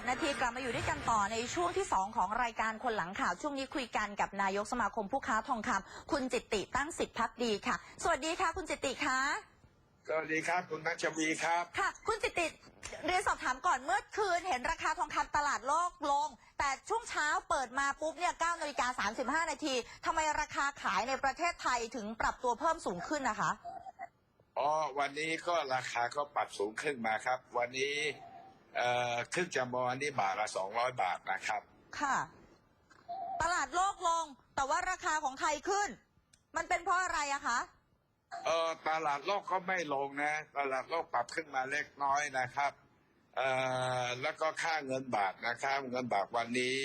17 นาทีกลับมาอยู่ด้วยกันต่อในช่วงที่ 2 ของรายการคนหลังข่าว ช่วงนี้คุยกันกับนายกสมาคมผู้ค้าทองคำคุณจิตติตั้งสิทธิพักดีค่ะ สวัสดีค่ะ คุณจิตติคะสวัสดีครับคุณนัชวีครับค่ะ คุณจิตติเรียนสอบถามก่อนเมื่อคืนเห็นราคาทองคำตลาดโลกลง แต่ช่วงเช้าเปิดมาปุ๊บเนี่ย9นาฬิกา35 นาทีทำไมราคาขายในประเทศไทยถึงปรับตัวเพิ่มสูงขึ้นนะคะอ๋อวันนี้ก็ราคาก็ปรับสูงขึ้นมาครับ วันนี้ เอ่อครึ่งจัมโบอันนี้บาทละสองร้อยบาทนะครับ ค่ะ ตลาดโลกลง แต่ว่าราคาของไทยขึ้น มันเป็นเพราะอะไรอะคะเออตลาดโลกก็ไม่ลงนะ ตลาดโลกปรับขึ้นมาเล็กน้อยนะครับเอ่อแล้วก็ค่าเงินบาทนะครับ เงินบาทวันนี้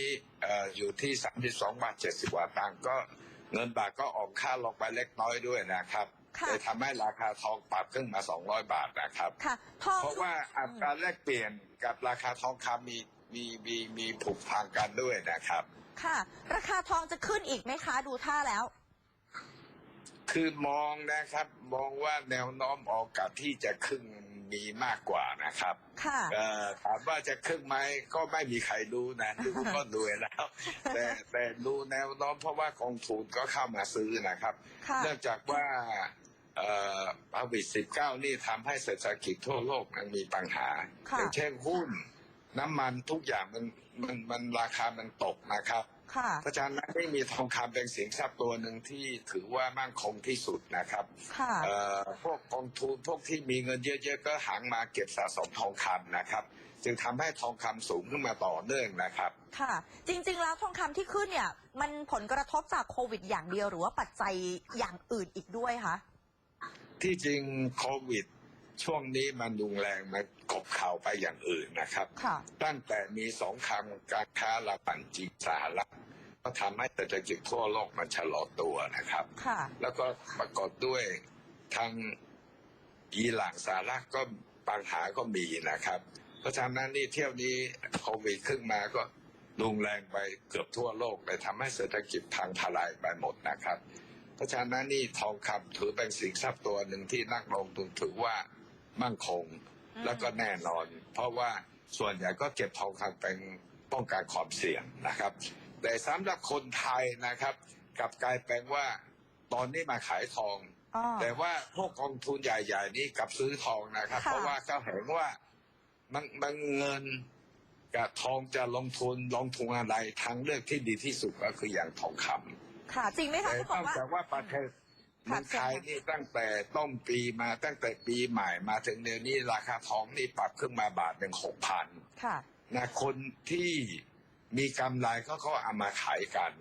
เอ่ออยู่ที่สามสิบสองบาทเจ็ดสิบกว่าตังค์ก็เงินบาทก็ออกค่าลงไปเล็กน้อยด้วยนะครับค่ะ เลยทำให้ราคาทองปรับขึ้นมาสองร้อยบาทนะครับค่ะทองเพราะว่าอัตราแลกเปลี่ยนกับราคาทองคำมีมีมีมีผูกพันกันด้วยนะครับ ค่ะ ราคาทองจะขึ้นอีกไหมคะ ดูท่าแล้ว คือมองนะครับมองว่าแนวโน้มโอกาสที่จะขึ้นมีมากกว่านะครับ ค่ะเอ่อถามว่าจะขึ้นไหมก็ไม่มีใครรู้นะดูก็ดูแล้ว แต่แต่ดูแนวโน้มเพราะว่ากองทุนก็เข้ามาซื้อนะครับค่ะเนื่องจากว่าเอ่อ โควิด19 นี่ทำให้เศรษฐกิจทั่วโลกมันมีปัญหาค่ะอย่างเช่นหุ้น น้ำมันทุกอย่างมันมันมันราคามันตกนะครับค่ะเพราะฉะนั้นไม่มีทองคำเป็นสินทรัพย์ตัวหนึ่งที่ถือว่ามั่นคงที่สุดนะครับค่ะเอ่อพวกกองทุนพวกที่มีเงินเยอะๆก็หันมาเก็บสะสมทองคำนะครับ จึงทำให้ทองคำสูงขึ้นมาต่อเนื่องนะครับ ค่ะ จริงๆแล้วทองคำที่ขึ้นเนี่ย มันผลกระทบจากโควิดอย่างเดียวหรือว่าปัจจัยอย่างอื่นอีกด้วยคะ ที่จริงโควิด ช่วงนี้มันรุนแรงมันกบข่าวไปอย่างอื่นนะครับ ค่ะ ตั้งแต่มีสงครามการค้าระหว่างจีนสหรัฐก็ทำให้เศรษฐกิจทั่วโลกมันชะลอตัวนะครับ ค่ะ แล้วก็ประกอบด้วยทางอิหร่านสหรัฐก็ปัญหาก็มีนะครับ เพราะฉะนั้นนี่เที่ยวนี้โควิดขึ้นมาก็รุนแรงไปเกือบทั่วโลกเลยทำให้เศรษฐกิจพังทลายไปหมดนะครับ เพราะฉะนั้นนี่ทองคำถือเป็นสินทรัพย์ตัวหนึ่งที่นักลงทุนถือว่ามั่นคงอืมแล้วก็แน่นอน เพราะว่าส่วนใหญ่ก็เก็บทองคำเป็นป้องกันความเสี่ยงนะครับ แต่สำหรับคนไทยนะครับกลับกลายเป็นว่าตอนนี้มาขายทองอ๋อแต่ว่าพวกกองทุนใหญ่ ๆ นี่กลับซื้อทองนะครับค่ะเพราะว่าเขาเห็นว่ามันมันเงินกับทองจะลงทุนลงทุนอะไรทางเลือกที่ดีที่สุดก็คืออย่างทองคำ ค่ะ จริงไหมคะแต่ที่บอต้อกงว่า จากว่าประเทศค่ะเมืองไทยนี่ตั้งแต่ต้นปีมาตั้งแต่ปีใหม่มาถึงเดี๋ยวนี้ราคาทองนี่ปรับขึ้นมาบาทเป็นหกพันค่ะ นะคนที่มีกำไรเขาก็เอามาขายกัน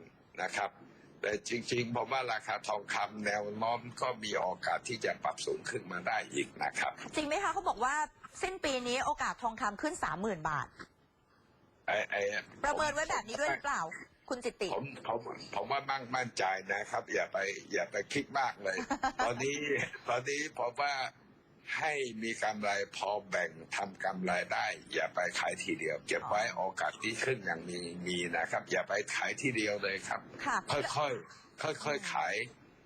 นะครับ แต่จริงๆผมว่าราคาทองคำแนวโน้มก็มีโอกาสที่จะปรับสูงขึ้นมาได้อีกนะครับ จริงไหมคะเขาบอกว่าสิ้นปีนี้โอกาสทองคำขึ้นสามหมื่นบาท ไอ้ไอ้ประเมินไว้แบบนี้ด้วยหรือเปล่า คุณจิตติ ผมผมผมว่ามั่งมั่นใจนะครับ อย่าไป อย่าไปคิดมากเลย ตอนนี้ตอนนี้ผมว่าให้มีกำไรพอแบ่งทำกำไรได้ อย่าไปขายทีเดียว เก็บไว้โอกาสที่ขึ้นอย่างมีมีนะครับ อย่าไปขายทีเดียวเลยครับ ค่ะ ค่อยๆค่อยๆขาย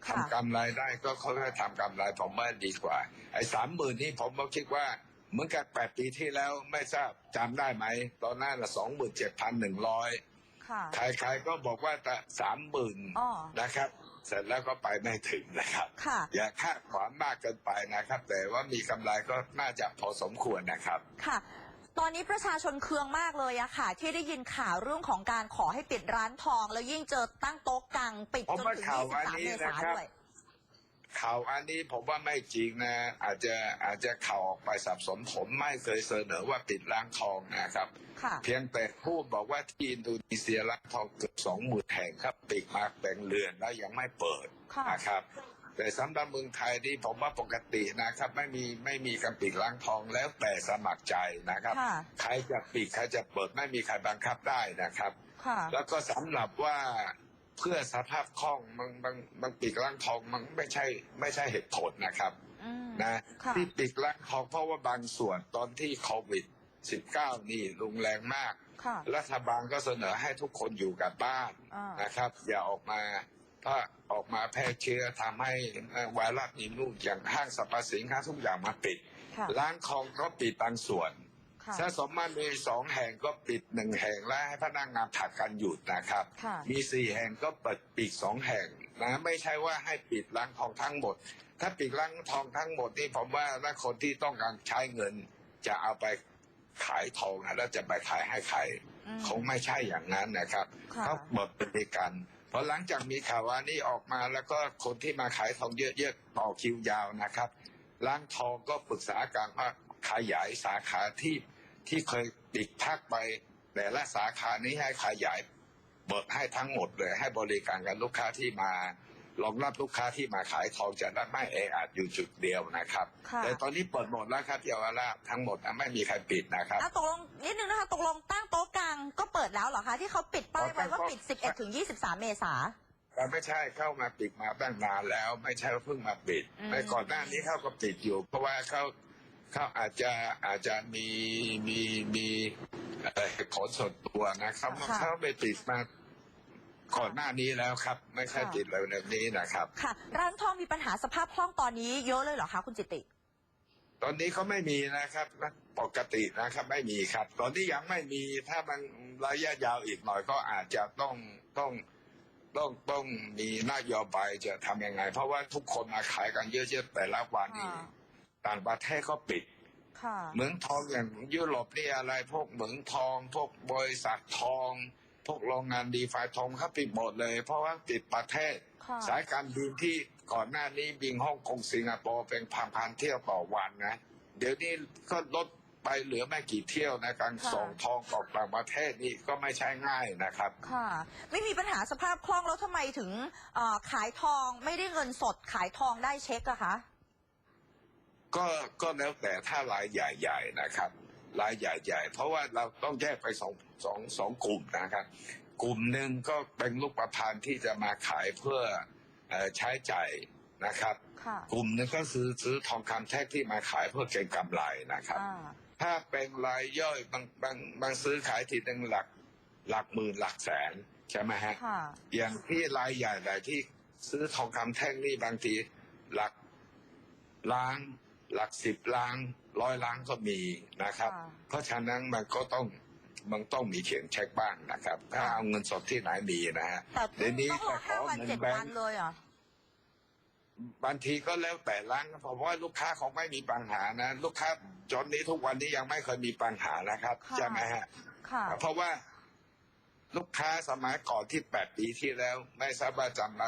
ค่ะ ทำกำไรได้ก็ค่อยๆทำกำไรผมว่าดีกว่า ไอ้สามหมื่นนี่ผมก็คิดว่า เหมือนกับแปดปีที่แล้วไม่ทราบจำได้ไหม ตอนนั้นละสองหมื่นเจ็ดพันหนึ่งร้อย ค่ะ ใครๆก็บอกว่าจะสามหมื่นอ๋อนะครับ เสร็จแล้วก็ไปไม่ถึงนะครับ ค่ะ อย่าคาดหวังมากเกินไปนะครับ แต่ว่ามีกำไรก็น่าจะพอสมควรนะครับ ค่ะ ตอนนี้ประชาชนเคืองมากเลยอะค่ะ ที่ได้ยินข่าวเรื่องของการขอให้ปิดร้านทอง แล้วยิ่งเจอตั้งโต๊ะกังปิดผมจนว่าถึง ข่าวอันนี้23เมษานะครับ ด้วย ข่าวอันนี้ผมว่าไม่จริงนะ อาจจะอาจจะข่าวออกไปสับสนผมไม่เคยเสนอว่าปิดร้านทองนะครับค่ะเพียงแต่พูดบอกว่าที่อินโดนีเซียร้านทองเกือบสองหมื่นแห่งครับปิดมาแบ่งเรือนแล้วยังไม่เปิดค่ะนะครับ แต่สำหรับเมืองไทยนี่ผมว่าปกตินะครับ ไม่มีไม่มีการปิดร้านทองแล้วแต่สมัครใจนะครับค่ะใครจะปิดใครจะเปิดไม่มีใครบังคับได้นะครับค่ะแล้วก็สำหรับว่า เพื่อสภาพคล่องมันมันมันปิดร้านทองมันไม่ใช่ ไม่ใช่เหตุผลนะครับอืมนะค่ะที่ปิดร้านทองเพราะว่าบางส่วนตอนที่โควิด 19 นี่รุนแรงมาก ค่ะรัฐบาลก็เสนอให้ทุกคนอยู่กับบ้าน อ่านนะครับ อย่าออกมาถ้าออกมาแพร่เชื้อทำให้ไวรัสมีลูกอย่างห้างสรรพสินค้าทุกอย่างมาปิด ค่ะร้านทองก็ปิดบางส่วนค่ะ ถ้าสมมติมีสองแห่งก็ปิดหนึ่งแห่งและให้พนักงานผัดกันหยุดนะครับค่ะมีสี่แห่งก็เปิดปิดสองแห่งนะไม่ใช่ว่าให้ปิดร้านทองทั้งหมด ถ้าปิดร้านทองทั้งหมดนี่ผมว่าถ้าคนที่ต้องการใช้เงิน จะเอาไปขายทองอะแล้วจะไปขายให้ใครอืมคงไม่ใช่อย่างนั้นนะครับค่ะเขาเปิดบริการพอหลังจากมีข่าวว่านี้ออกมาแล้วก็คนที่มาขายทองเยอะๆต่อคิวยาวนะครับร้านทองก็ปรึกษากันว่าขยายสาขาที่ ที่เคยปิดพักไป แต่ละสาขานี้ให้ขยายเปิดให้ทั้งหมดเลย ให้บริการกับลูกค้าที่มารองรับลูกค้าที่มาขายทองจะได้ไม่แออัดอยู่จุดเดียวนะครับค่ะแต่ตอนนี้เปิดหมดแล้วครับเยาวราชทั้งหมดนะไม่มีใครปิดนะครับอะตกลงนิดนึงนะคะตกลงตั้งโต๊ะกลางก็เปิดแล้วเหรอคะที่เขาปิดป้ายไว้ว่าปิด 11ถึง23 เมษาแต่ไม่ใช่เข้ามาปิดมาตั้งนานแล้ว ไม่ใช่ว่าเพิ่งมาปิดอืมในก่อนหน้านี้เขาก็ปิดอยู่ เพราะว่าเขา เขาอาจจะอาจจะมีมีมีเอ่อเหตุผลส่วนตัวนะครับค่ะเขาไปปิดมาก่อนหน้านี้แล้วครับ ไม่ใช่ค่ะปิดเลยแบบนี้นะครับ ค่ะ ร้านทองมีปัญหาสภาพคล่องตอนนี้เยอะเลยเหรอคะคุณจิติ ตอนนี้เขาไม่มีนะครับปกตินะครับไม่มีครับ ตอนนี้ยังไม่มีถ้ามันระยะยาวอีกหน่อยก็อาจจะต้องต้องต้องต้องมีนโยบายจะทำยังไง เพราะว่าทุกคนมาขายกันเยอะๆแต่ละวันนี้ค่ะ ต่างประเทศก็ปิดค่ะเหมืองทองอย่างยุโรปนี่อะไร พวกเหมืองทอง พวกบริษัททอง พวกโรงงานดีไฟทองเขาปิดหมดเลย เพราะว่าปิดประเทศค่ะสายการบินที่ก่อนหน้านี้บินฮ่องกงสิงคโปร์เป็นพันๆเที่ยวต่อวันนะ เดี๋ยวนี้ก็ลดไปเหลือไม่กี่เที่ยวนะการค่ะส่งทองออกต่างประเทศนี่ก็ไม่ใช่ง่ายนะครับ ค่ะ ไม่มีปัญหาสภาพคล่องแล้วทำไมถึงเอ่อขายทองไม่ได้เงินสดขายทองได้เช็คอะคะ ก็ก็แล้วแต่ถ้ารายใหญ่ๆนะครับ รายใหญ่ๆ เพราะว่าเราต้องแยกไปสองสองสองกลุ่มนะครับ กลุ่มหนึ่งก็เป็นลูกประพันธ์ที่จะมาขายเพื่อเอ่อใช้จ่ายนะครับค่ะกลุ่มหนึงก็ซื้อซื้อทองคำแท่งที่มาขายเพื่อเก็งกำไรนะครับอ่าถ้าเป็นรายย่อยบางบางบางซื้อขายทีหนึ่งหลักหลักหมื่นหลักแสนใช่ไหมฮะค่ะอย่างที่รายใหญ่หลายที่ซื้อทองคำแท่งนี่บางทีหลักล้าน หลักสิบล้านร้อยล้านก็มีนะครับค่ะเพราะฉะนั้นมันก็ต้องมันต้องมีเขียนเช็คบ้างนะครับ ถ้าค่ะเอาเงินสดที่ไหนมีนะฮะแต่เดี๋ยวนี้ต้องรอจะขห้าอวันเงินเจ็ดแบงค์วันเลยเหรอบางทีก็แล้วแต่ร้านนะเพราะว่าลูกค้าของไม่มีปัญหานะ ลูกค้าจนนี้ทุกวันนี้ยังไม่เคยมีปัญหานะครับค่ะใช่ไหมฮะค่ะเพราะว่าลูกค้าสมัยก่อนที่แปดปีที่แล้ว ไม่ทราบว่าจำไร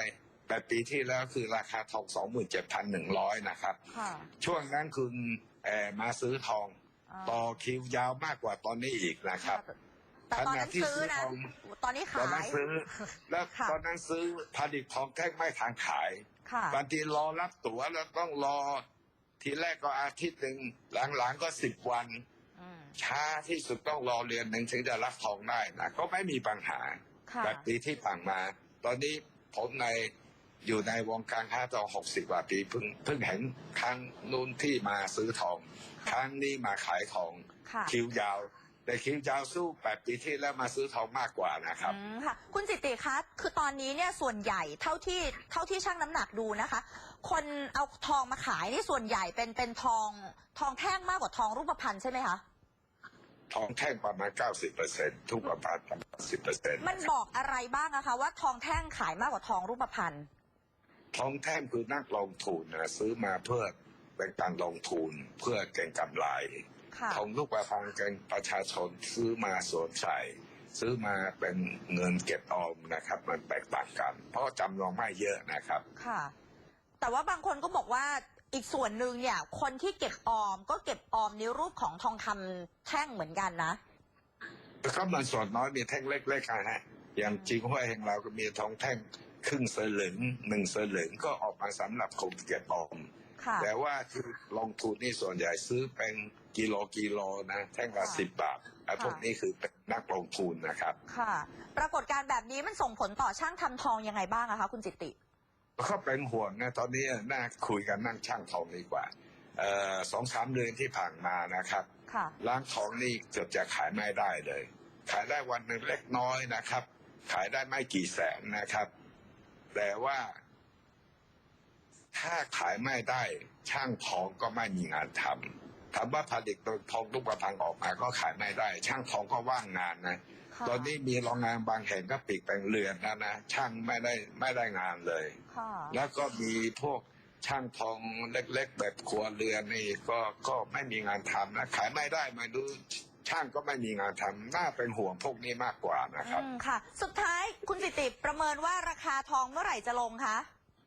แปดปีที่แล้วคือราคาทองสองหมื่นเจ็ดพันหนึ่งร้อยนะครับ ค่ะช่วงนั้นคุณแออมาซื้อทองาต่อคิวยาวมากกว่าตอนนี้อีกนะครับ แต่ตอนนั้นขณะที่ซื้อนะซื้อทองตอนนี้ตอนขานั้นย ซื้อ แล้วค่ะ ตอนนั้นซื้อผลิตทองแท่งไม่ทางขาย ค่ะ บางทีรอรับตั๋วแล้วต้องรอ ทีแรกก็อาทิตย์หนึ่งหลังๆก็สิบวัน อืม ช้าที่สุดต้องรอเรียนหนึ่งถึงจะรับทองได้นะก็ไม่มีปัญหาค่ะ แบบปีที่ผ่านมา ตอนนี้ผมใน อยู่ในวงการค้าทองหกสิบกว่าปีเพิ่งเพิ่งเห็นครั้งนู้นที่มาซื้อทอง ครั้งนี้มาขายทองค่ะ คิวยาว แต่คิวยาวสู้แปดปีที่แล้วมาซื้อทองมากกว่านะครับ อืมค่ะ คุณจิติคะคือตอนนี้เนี่ยส่วนใหญ่เท่าที่เท่าที่ชั่งน้ำหนักดูนะคะ คนเอาทองมาขายนี่ส่วนใหญ่เป็นเป็นทองทองแท่งมากกว่าทองรูปพรรณใช่ไหมคะทองแท่งประมาณเก้าสิบเปอร์เซ็นทุกประมาณสิบเปอร์เซ็นต์มันบอกอะไรบ้างอะคะว่าทองแท่งขายมากกว่าทองรูปพรรณ ทองแท่งคือนักลงทุนนะซื้อมาเพื่อเป็นการลงทุนเพื่อเก็งกำไรค่ะทองลูกประพันธ์กันประชาชนซื้อมาสวมใส่ซื้อมาเป็นเงินเก็บออมนะครับ มันแตกต่างกัน เพราะจำนวนไม่เยอะนะครับ ค่ะ แต่ว่าบางคนก็บอกว่าอีกส่วนหนึ่งเนี่ย คนที่เก็บออมก็เก็บออมในรูปของทองคำแท่งเหมือนกันนะก็มันส่วนน้อยมีแท่งเล็กๆนะฮะอย่างจริงห้วยแห่งเราก็มีทองแท่ง ครึ่งสลึงหนึ่งสลึงก็ออกมาสำหรับคนเก็บออมค่ะแต่ว่าที่ลงทุนนี่ส่วนใหญ่ซื้อเป็นกิโลกิโลนะแท่งละค่ะสิบบาทไอ้พวกนี้คือเป็นนักลงทุนนะครับ ค่ะ ปรากฏการณ์แบบนี้มันส่งผลต่อช่างทำทองยังไงบ้างอะคะคุณจิติก็เป็นห่วงนะตอนนี้น่าคุยกันนั่งช่างทองดีกว่าเอ่อสองสามเดือนที่ผ่านมานะครับค่ะร้านทองนี่เกือบจะขายไม่ได้เลย ขายได้วันหนึ่งเล็กน้อยนะครับ ขายได้ไม่กี่แสนนะครับ แต่ว่า ถ้าขายไม่ได้ช่างทองก็ไม่มีงานทถามว่าผลิตทองรูปพรรณออกมาก็ขายไม่ได้ ช่างทองก็ว่างงานนะค่ะตอนนี้มีโรงงานบางแห่งก็ปิดเป็นเรือนแล้วนะช่างไม่ได้ไม่ได้งานเลยค่ะแล้วก็มีพวกช่างทองเล็ก ๆ แบบครัวเรือนนี่ก็ก็ไม่มีงานทำนะขายไม่ได้ไม่รู้ ช่างก็ไม่มีงานทำน่าเป็นห่วงพวกนี้มากกว่านะครับ อืมค่ะ สุดท้ายคุณจิติประเมินว่าราคาทองเมื่อไหร่จะลงคะ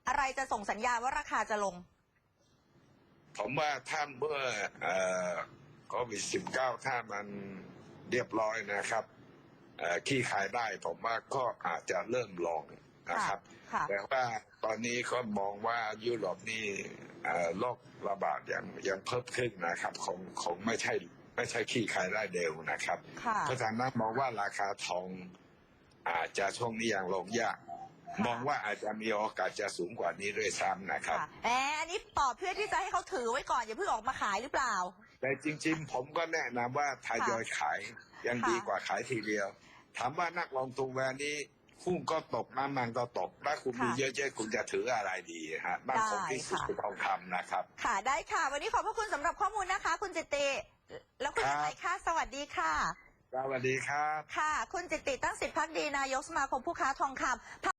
อะไรจะส่งสัญญาณว่าราคาจะลง ผมว่าถ้าเมื่อเอ่อโควิดสิบเก้าถ้ามันเรียบร้อยนะครับเอ่อขี้ขายได้ผมว่าก็อาจจะเริ่มลงนะครับ ค่ะ แต่ว่าตอนนี้ก็มองว่ายุโรปนี่เอ่อโรคระบาดยังยังเพิ่มขึ้นนะครับ คงคงไม่ใช่ ไม่ใช่ขี้ขายได้เร็วนะครับค่ะเพราะฉะนั้นมองว่าราคาทองอาจจะช่วงนี้ยังลงยากมองว่าอาจจะมีโอกาสจะสูงกว่านี้ด้วยซ้ำนะครับค่ะแหมอันนี้ตอบเพื่อที่จะให้เขาถือไว้ก่อนอย่าเพิ่งออกมาขายหรือเปล่า แต่จริง ๆ ผมก็แนะนำว่าทยอยขายยังค่ะดีกว่าขายทีเดียว ถามว่านักลงทุนแวนนี้หุ้นก็ตกน้ำมันก็ตกถ้าคุณมีเยอะๆคุณจะถืออะไรดีฮะนั่นคงที่สุดคือทองคำนะครับ ค่ะได้ค่ะ วันนี้ขอบพระคุณสำหรับข้อมูลนะคะ คุณจิติ แล้วคุณครับอะไรคะสวัสดีค่ะ สวัสดีครับ ค่ะ คุณจิติตั้งสิทธิพักดีนายกสมาคมผู้ค้าทองคำ